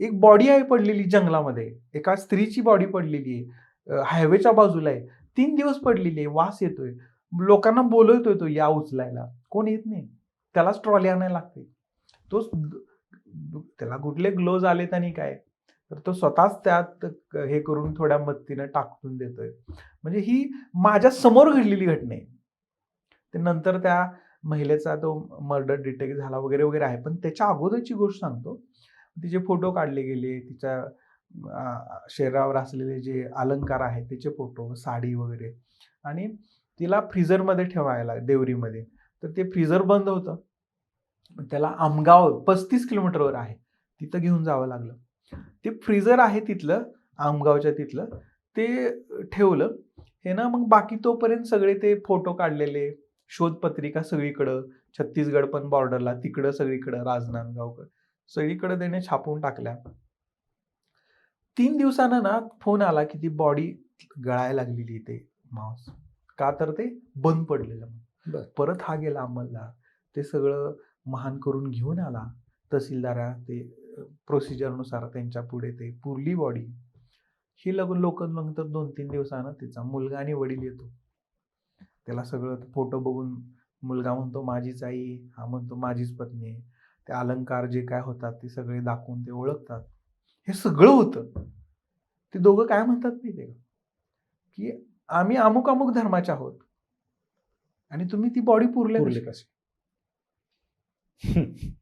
एक बॉडी आहे पडलेली जंगलामध्ये. एका स्त्रीची बॉडी पडलेली आहे. हायवेच्या बाजूला आहे. तीन दिवस पडलेली आहे. वास येतोय. लोकांना बोलवतोय तो या उचलायला. कोण येत नाही. त्यालाच ट्रॉली आणायला लागते. तोच त्याला कुठले ग्लोज आलेत आणि काय? तर तो स्वतःच त्यात हे करून थोड्या मदतीनं टाकून देतोय. म्हणजे ही माझ्यासमोर घडलेली घटना आहे. ते नंतर त्या महिलेचा तो मर्डर डिटेक्ट झाला वगैरे वगैरे आहे. पण त्याच्या अगोदरची गोष्ट सांगतो. तिचे फोटो काढले गेले तिच्या शरीरावर असलेले जे अलंकार आहेत त्याचे फोटो साडी वगैरे. आणि तिला फ्रीझरमध्ये ठेवायला देवरीमध्ये. तर ते फ्रीझर बंद होतं. त्याला आमगाव पस्तीस किलोमीटरवर आहे. तिथं घेऊन जावं लागलं. ते फ्रीझर आहे तिथलं आमगावच्या तिथलं. ते ठेवलं. हे ना मग बाकी तोपर्यंत सगळे ते फोटो काढलेले शोधपत्रिका सगळीकडं. छत्तीसगड पण बॉर्डरला तिकडं सगळीकडं राजनांदगावकडं. सगळीकडे त्याने छापून टाकल्या. तीन दिवसानं ना फोन आला की ती बॉडी गळायला लागलेली ते मांस का तर ते बंद पडलेलं. परत हा गेला अंमलदार. ते सगळं महान करून घेऊन आला. तहसीलदारा ते प्रोसिजरनुसार त्यांच्या पुढे ते पुरली बॉडी ही लगून लोक नंतर दोन तीन दिवसानं तिचा मुलगा आणि वडील येतो. त्याला सगळं फोटो बघून मुलगा म्हणतो माझीच आई हा म्हणतो माझीच पत्नी आहे. ते अलंकार जे काय होतात ते सगळे दाखवून ते ओळखतात. हे सगळं होतं. ते दोघं काय म्हणतात माहिती आहे का आम्ही अमुक अमुक धर्माचे आहोत. आणि तुम्ही ती बॉडी पुरल्या पुरले कशी?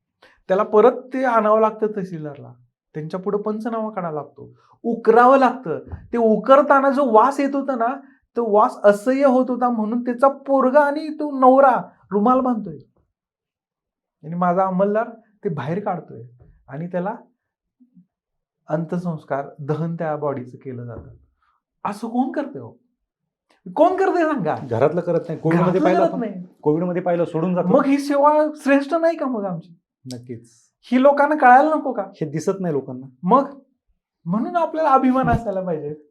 त्याला परत ते आणावं लागतं तहसीलदारला. त्यांच्या पुढे पंचनामा काढावा लागतो. उकरावं लागतं. ते उकरताना जो वास येत होता ना तो वास असह्य होत होता म्हणून त्याचा पोरगा आणि तो नवरा रुमाल बांधतोय. आणि माझा अंमलदार ते बाहेर काढतोय. आणि त्याला अंत्यसंस्कार दहन त्या बॉडीचं केलं जातं. असं कोण करते हो? कोण करते सांगा? घरातलं करत नाही. कोविडमध्ये घरातलं पाहिलं करत आपण. नाही. कोविडमध्ये पाहिलं सोडून जातो. मग ही सेवा श्रेष्ठ नाही का मग आमची? नक्कीच. ही लोकांना कळायला नको का? हे दिसत नाही लोकांना. मग? म्हणून आपल्याला अभिमान असायला पाहिजे.